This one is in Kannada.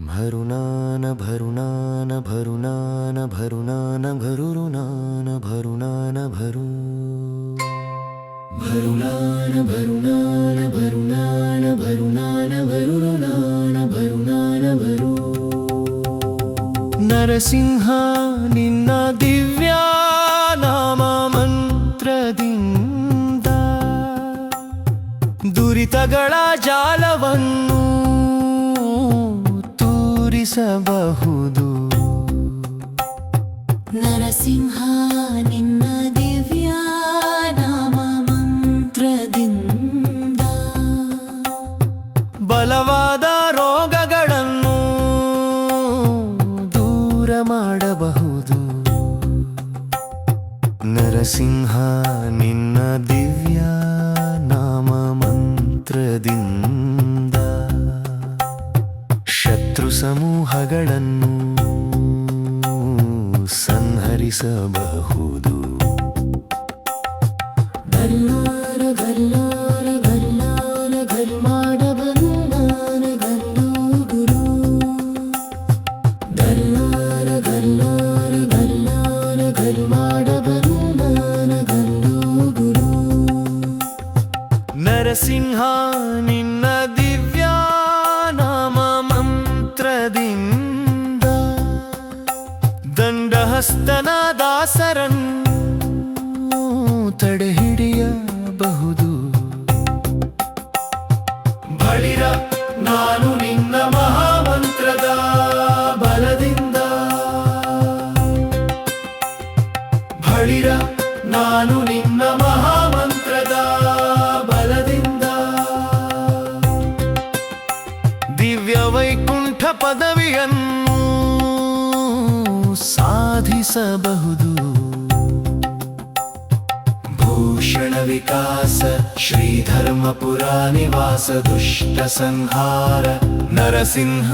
ಭರುನಾನ ಭರುನಾನ ಭರುನಾನ ಭರುನಾನ ಭರುರುನಾನ ಭರುನಾನ ಭರು ಭರುನಾನ ಭರುನಾನ ಭರುನಾನ ಭರುನಾನ ಭರುರುನಾನ ಭರುನಾನ ಭರು ನರಸಿಂಹ ನಿನ್ನ ದಿವ್ಯ ನಾಮ ಮಂತ್ರದಿಂದ ದುರಿತಗಳ ಜಾಲವನ್ನು ತೂರಿಸಬಹುದು ನರಸಿಂಹ ನಿನ್ನ ದಿವ್ಯ ನಾಮ ಮಂತ್ರದಿಂದ. ಬಲವಾದ ರೋಗಗಳನ್ನು ದೂರ ಮಾಡಬಹುದು. ನರಸಿಂಹ ನಿನ್ನ ಮಾಡಬಲ್ಲಾರ ಸಮೂಹಗಳನ್ನು ಗುರು ನರಸಿಂಹ ನಿನ್ನ ದಂಡಹಸ್ತನ ದಾಸರನ್ನು ತಡೆಹಿಡಿಯಬಹುದು. ಬಳಿರ ನಾನು ನಿನ್ನ ಮಹಾಮಂತ್ರದ ಬಲದಿಂದ. ಬಳಿರ ನಾನು ನಿನ್ನ ಮಹಾಮಂತ್ರದ ಬಲದಿಂದ. ದಿವ್ಯ ವೈಕುಂಠ ಪದವಿಯನ್ನು ಸಾಧಿಸಬಹುದು ಭೂಷಣ ವಿಕಾಸ ಶ್ರೀಧರ್ಮಪುರ ನಿವಾಸ ದುಷ್ಟ ಸಂಹಾರ ನರಸಿಂಹ